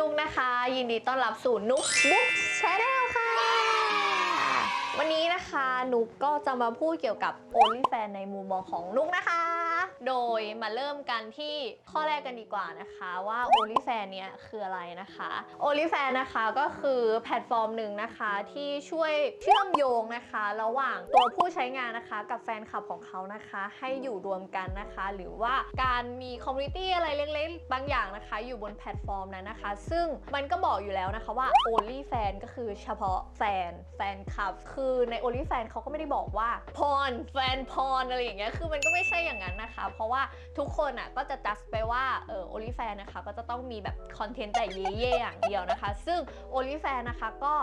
นุกนะคะ ยินดีต้อนรับสู่นุกบุ๊กชาแนลค่ะ วันนี้นะคะนุกก็จะมาพูดเกี่ยวกับโอลิแฟนในมุมมองของนุกนะคะ โดยมาเริ่มกันที่ข้อแรกกันดีกว่านะคะว่า o n l y f a n เนี่ยคืออะไรนะคะ o n l y f a n นะคะก็คือแพลตฟอร์มหนึ่งนะคะที่ช่วยเชื่อมโยงนะคะ ระหว่างตัวผู้ใช้งานนะคะกับแฟนคลับของเขานะคะ ให้อยู่รวมกันนะคะ หรือว่าการมีคอมมูนิตี้อะไรเล็กๆ บางอย่างนะคะ อยู่บนแพลตฟอร์มนั้นนะคะ ซึ่งมันก็บอกอยู่แล้วนะคะว่า Only Fan ก็คือเฉพาะแฟนแฟนคลับ คือใน Only Fan เขาก็ไม่ได้บอกว่าพรแฟนพรอะไรอย่างเงี้ยคือมันก็ไม่ใช่อย่างนั้นนะคะเพราะว่าทุกคนอะก็จะจัดไปว่าเออ OnlyFans นะคะก็จะต้องมีแบบคอนเทนต์แต่เย่ๆอย่างเดียวนะคะ ซึ่ง OnlyFans นะคะก็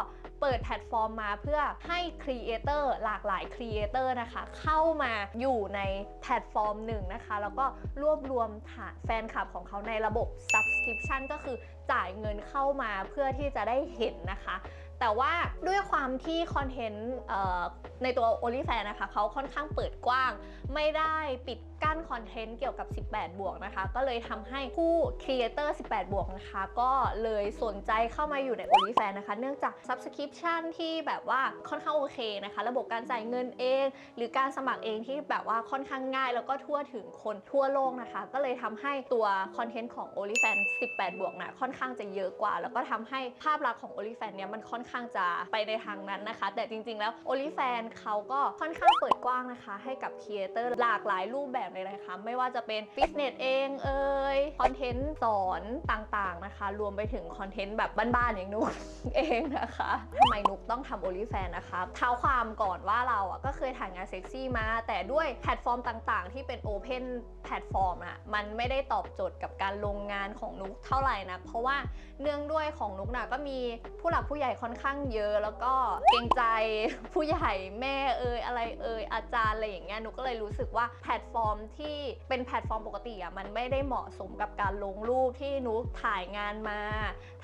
เปิดแพลตฟอร์มมาเพื่อให้ครีเอเตอร์หลากหลายครีเอเตอร์นะคะ เข้ามาอยู่ในแพลตฟอร์มหนึ่งนะคะ แล้วก็รวบรวมฐานแฟนคลับของเขาในระบบ Subscription ก็คือจ่ายเงินเข้ามาเพื่อที่จะได้เห็นนะคะแต่ว่าด้วยความที่คอนเทนต์ในตัว o n l y f a n นะคะเขาค่อนข้างเปิดกว้าง ไม่ได้ปิดกั้นคอนเทนต์เกี่ยวกับ 18 บวกนะคะ ก็เลยทำให้ผู้ครีเอเตอร์ 18 บวกนะคะ ก็เลยสนใจเข้ามาอยู่ใน o n l y f a n นะคะ เนื่องจาก Subscription ที่แบบว่าค่อนข้างโอเคนะคะ ระบบการจ่ายเงินเอง หรือการสมัครเองที่แบบว่าค่อนข้างง่าย แล้วก็ทั่วถึงคนทั่วโลกนะคะ ก็เลยทำให้ตัวคอนเทนต์ของ o n l y f a n 18 บวกนะค่อนข้างจะเยอะกว่า แล้วก็ทำให้ภาพลักษณ์ของ o n l y f a n เนี่ยมันค่อนข้างจะไปในทางนั้นนะคะ แต่จริงๆ แล้ว OnlyFans เขาก็ค่อนข้างเปิดกว้างนะคะ ให้กับครีเอเตอร์หลากหลายรูปแบบเลยนะคะไม่ว่าจะเป็นฟิตเนสเองเอ่ยคอนเทนต์สอนต่างๆนะคะ รวมไปถึงคอนเทนต์แบบบ้านๆอย่างนุกเองนะคะทำไมนุกต้องทำ OnlyFans นะคะเท้าความก่อนว่าเราอะก็เคยถ่ายงานเซ็กซี่มา แต่ด้วยแพลตฟอร์มต่างๆ ที่เป็น Open แพลตฟอร์มอะมันไม่ได้ตอบโจทย์กับการลงงานของนุกเท่าไหร่นะเพราะว่าเนื่องด้วยของนุกน่ะก็มีผู้หลักผู้ใหญ่ค่อนข้างเยอะแล้วก็เกรงใจผู้ใหญ่แม่เอ่ยอะไรเอ่ยอาจารย์อะไรอย่างเงี้ยนุก็เลยรู้สึกว่าแพลตฟอร์มที่เป็นแพลตฟอร์มปกติอะมันไม่ได้เหมาะสมกับการลงรูปที่นุกถ่ายงานมา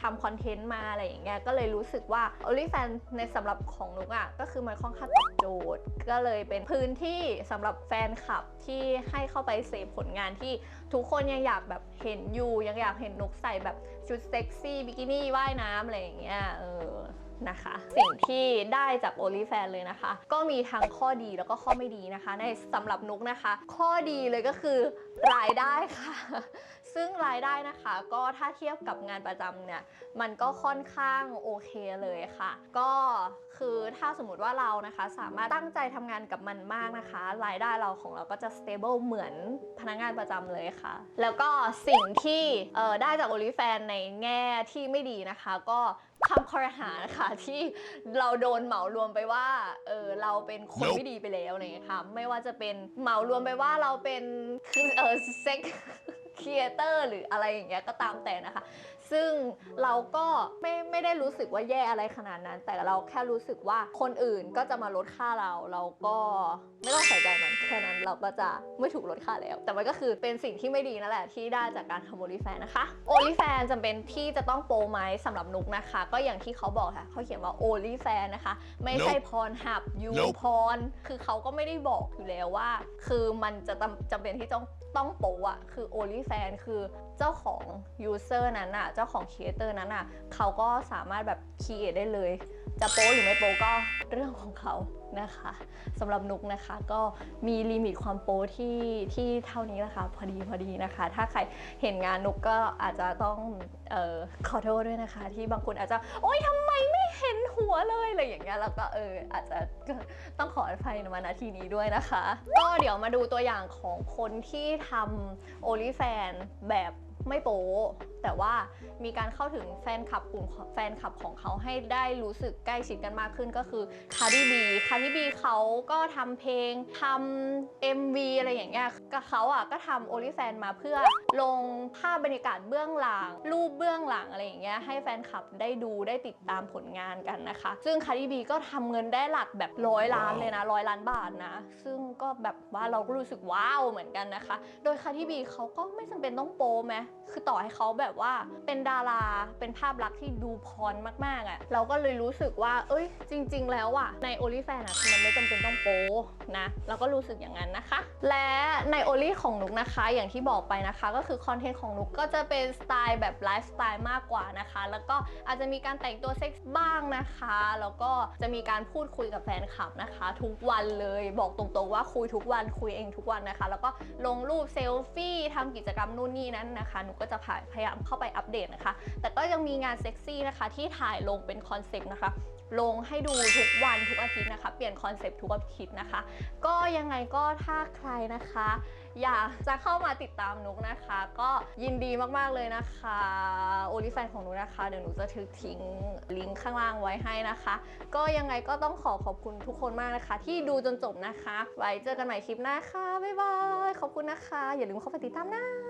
ทำคอนเทนต์มาอะไรอย่างเงี้ยก็เลยรู้สึกว่า OnlyFans ในสำหรับของนุกอะก็คือมันค่อนข้างตอบโจทย์ ก็เลยเป็นพื้นที่สำหรับแฟนคลับที่ให้เข้าไปเสพผลงานที่ทุกคนยังอยากแบบเห็นอยู่ ยังอยากเห็นนุกใส่แบบชุดเซ็กซี่บิกินี่ว่ายน้ำอะไรอย่างเงี้ยเออ นะคะ สิ่งที่ได้จาก o n l y f a n เลยนะคะ ก็มีทั้งข้อดีแล้วก็ข้อไม่ดีนะคะ ในสำหรับนุกนะคะ ข้อดีเลยก็คือรายได้ค่ะ ซึ่งรายได้นะคะก็ถ้าเทียบกับงานประจำเนี่ยมันก็ค่อนข้างโอเคเลยค่ะ ก็คือถ้าสมมติว่าเรานะคะ สามารถตั้งใจทำงานกับมันมากนะคะ รายได้เราของเราก็จะ stable เหมือนพนักงานประจำเลยค่ะ แล้วก็สิ่งที่ได้จาก OnlyFans ในแง่ที่ไม่ดีนะคะ ก็คำคอรหานะคะที่เราโดนเหมารวมไปว่าเออเราเป็นคน Nope ไม่ดีไปแล้วเงี้ยค่ะไม่ว่าจะเป็นเหมารวมไปว่าเราเป็นคือเออเซ็ก ครีเอเตอร์หรืออะไรอย่างเงี้ยก็ตามแต่นะคะ ซึ่งเราก็ไม่ไม่ได้รู้สึกว่าแย่อะไรขนาดนั้น แต่เราแค่รู้สึกว่าคนอื่นก็จะมาลดค่าเรา เราก็ไม่ต้องใส่ใจมันแค่นั้นเราก็จะไม่ถูกลดค่าแล้ว แต่มันก็คือเป็นสิ่งที่ไม่ดีนั่นแหละที่ได้จากการทำโอลิแฟนนะคะโอลิแฟนจำเป็นที่จะต้องโปรไหมสำหรับนุกนะคะ ก็อย่างที่เขาบอกค่ะเขาเขียนว่าโอลิแฟนนะคะ ไม่ใช่ Nope พรหับยู Nope พรคือเขาก็ไม่ได้บอกอยู่แล้วว่า คือมันจะจำจำเป็นที่ต้องต้องโปรอะคือ OnlyFans คือเจ้าของ user นั้นอะเจ้าของ creator นั้นอะเขาก็สามารถแบบ create ได้เลย จะโปรหรือไม่โปรก็เรื่องของเขานะคะสำหรับนุกนะคะก็มีลิมิตความโปรที่ที่เท่านี้นะคะพอดีพอดีนะคะ ถ้าใครเห็นงานนุกก็อาจจะต้องออขอโทษด้วยนะคะ ที่บางคนอาจจะโอ๊ยทำไมไม่เห็นหัวเลยอะไรอย่างเงี้ยแล้วก็เอออาจจะต้องขออภัยมาณทีนี้ด้วยนะคะ ก็เดี๋ยวมาดูตัวอย่างของคนที่ทำ OnlyFans แบบ ไม่โป๊แต่ว่ามีการเข้าถึงแฟนคลับกลุ่มแฟนคลับของเขาให้ได้รู้สึกใกล้ชิดกันมากขึ้นก็คือคาร์ดิบีคาร์ดิบีเขาก็ทำเพลงทำ MV อะไรอย่างเงี้ยก็เขาอะก็ทำ OnlyFans มาเพื่อลงภาพบรรยากาศเบื้องหลัง รูปเบื้องหลังอะไรอย่างเงี้ยให้แฟนคลับได้ดูได้ติดตามผลงานกันนะคะ ซึ่งคาร์ดิบีก็ทำเงินได้หลักแบบร้อยล้านเลยนะร้อยล้านบาทนะ ซึ่งก็แบบว่าเราก็รู้สึกว้าวเหมือนกันนะคะ โดยคาร์ดิบีเขาก็ไม่จำเป็นต้องโปรไหมคือต่อให้เขาแบบว่าเป็นดาราเป็นภาพลักษณ์ที่ดูพรมากๆอะ่ะเราก็เลยรู้สึกว่า เอ้ย จริง ๆ แล้วอะ่ะใน o n l y f a n อะมันไม่จำเป็นต้องโป๊นะเราก็รู้สึกอย่างนั้นนะคะ และใน o n l y ของนุกนะคะอย่างที่บอกไปนะคะ ก็คือคอนเทนต์ของนุกก็จะเป็นสไตล์แบบไลฟ์สไตล์มากกว่านะคะ แล้วก็อาจจะมีการแต่งตัวเซ็กซ์บ้างนะคะ แล้วก็จะมีการพูดคุยกับแฟนคลับนะคะ ทุกวันเลยบอกตรงๆว่าคุยทุกวันคุยเองทุกวันนะคะ แล้วก็ลงรูปเซลฟี่ทำกิจกรรมนู่นนี่นั้นนะคะหนูก็จะพยายามเข้าไปอัปเดตนะคะ แต่ก็ยังมีงานเซ็กซี่นะคะ ที่ถ่ายลงเป็นคอนเซปต์นะคะ ลงให้ดูทุกวันทุกอาทิตย์นะคะ เปลี่ยนคอนเซปต์ทุกอาทิตย์นะคะ ก็ยังไงก็ถ้าใครนะคะ อยากจะเข้ามาติดตามนุกนะคะ ก็ยินดีมากๆเลยนะคะโอลิแฟนของนุกนะคะ เดี๋ยวหนูจะถือทิ้งลิงก์ข้างล่างไว้ให้นะคะ ก็ยังไงก็ต้องขอขอบคุณทุกคนมากนะคะ ที่ดูจนจบนะคะ ไว้เจอกันใหม่คลิปหน้าค่ะบ๊ายบายขอบคุณนะคะ อย่าลืมเข้าไปติดตามนะ